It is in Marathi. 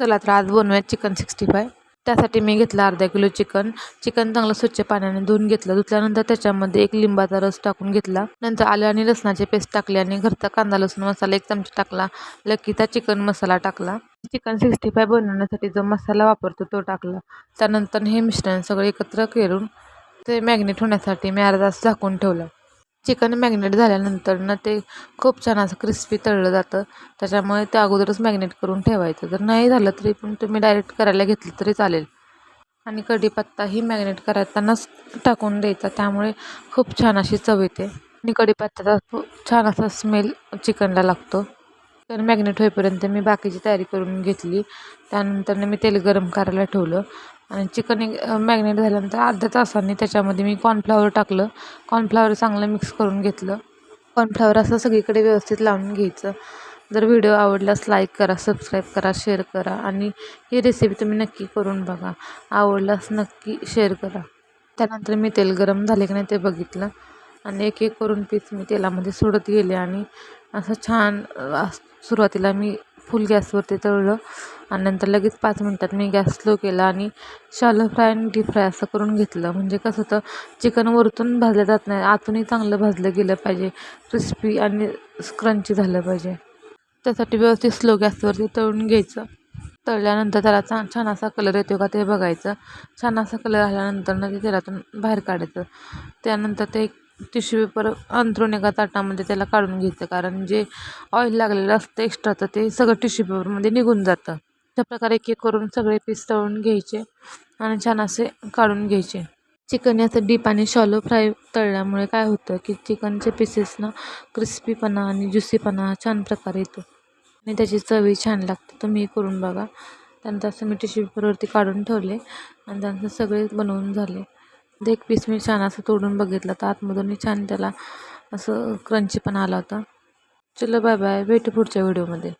चला तर आज बनवूया चिकन सिक्स्टी फाय त्यासाठी मी घेतलं अर्धा किलो चिकन. चिकन चांगलं स्वच्छ पाण्याने धुवून घेतलं. धुतल्यानंतर त्याच्यामध्ये एक लिंबाचा रस टाकून घेतला. नंतर आलं आणि लसणाची पेस्ट टाकली आणि घरचा कांदा लसूण मसाला एक चमचा टाकला. लकीचा चिकन मसाला टाकला. चिकन सिक्स्टी फाय बनवण्यासाठी जो मसाला वापरतो तो टाकला. त्यानंतर हे मिश्रण सगळं एकत्र करून ते मॅग्नेट होण्यासाठी मी अर्धा झाकून ठेवलं. चिकन मॅग्नेट झाल्यानंतर ना ते खूप छान असं क्रिस्पी तळलं जातं. त्याच्यामुळे ते अगोदरच मॅग्नेट करून ठेवायचं. जर नाही झालं तरी पण तुम्ही डायरेक्ट करायला घेतलं तरी चालेल. आणि कढीपत्ताही मॅग्नेट करतानाच टाकून द्यायचा. त्यामुळे खूप छान अशी चव येते. आणि कढीपत्त्याचा खूप छान असा स्मेल चिकनला लागतो. तर मॅग्नेट होईपर्यंत मी बाकीची तयारी करून घेतली. त्यानंतर मी तेल गरम करायला ठेवलं. आणि चिकन मॅग्नेट झाल्यानंतर अर्ध्या तासाने त्याच्यामध्ये मी कॉर्नफ्लावर टाकलं. कॉर्नफ्लावर चांगलं मिक्स करून घेतलं. कॉर्नफ्लावर असं सगळीकडे व्यवस्थित लावून घ्यायचं. जर व्हिडिओ आवडल्यास लाईक करा सबस्क्राईब करा शेअर करा आणि ही रेसिपी तुम्ही नक्की करून बघा. आवडल्यास नक्की शेअर करा. त्यानंतर मी तेल गरम झाले की नाही ते बघितलं. आणि एक एक करून पीस मी तेलामध्ये सोडत गेले आणि असं छान सुरुवातीला मी फुल गॅसवरती तळलं आणि नंतर लगेच पाच मिनटात मी गॅस स्लो केला आणि शालो फ्राय आणि डीप फ्राय असं करून घेतलं. म्हणजे कसं होतं चिकन वरतून भाजलं जात नाही आतूनही चांगलं भाजलं गेलं पाहिजे क्रिस्पी आणि क्रंची झालं पाहिजे. त्यासाठी व्यवस्थित स्लो गॅसवरती तळून घ्यायचं. तळल्यानंतर त्याला छान छान असा कलर येतो का ते बघायचं. छान असा कलर आल्यानंतर ना ते तेलातून बाहेर काढायचं. त्यानंतर ते टिश्यू पेपर अंथरून एका ताटामध्ये त्याला काढून घ्यायचं कारण जे ऑइल लागलेलं असतं एक्स्ट्रा तर ते सगळं टिश्यू पेपरमध्ये निघून जातं. त्या प्रकारे एक एक करून सगळे पीस तळून घ्यायचे आणि छान असे काढून घ्यायचे. चिकन याचं डीप आणि शॉलो फ्राय तळल्यामुळे काय होतं की चिकनचे पीसेस ना क्रिस्पीपणा आणि ज्युसीपणा छान प्रकारे येतो. आणि त्याची चवही छान लागते. तुम्ही करून बघा. त्यानंतर असं मी टिश्यू पेपरवरती काढून ठेवले आणि त्यानंतर सगळे बनवून झाले. एक पीस मी छान असं तोडून बघितलं. तर आतमधूनही छान त्याला असं क्रंची पण आला होता. चलो बाय बाय भेटू पुढच्या व्हिडिओमध्ये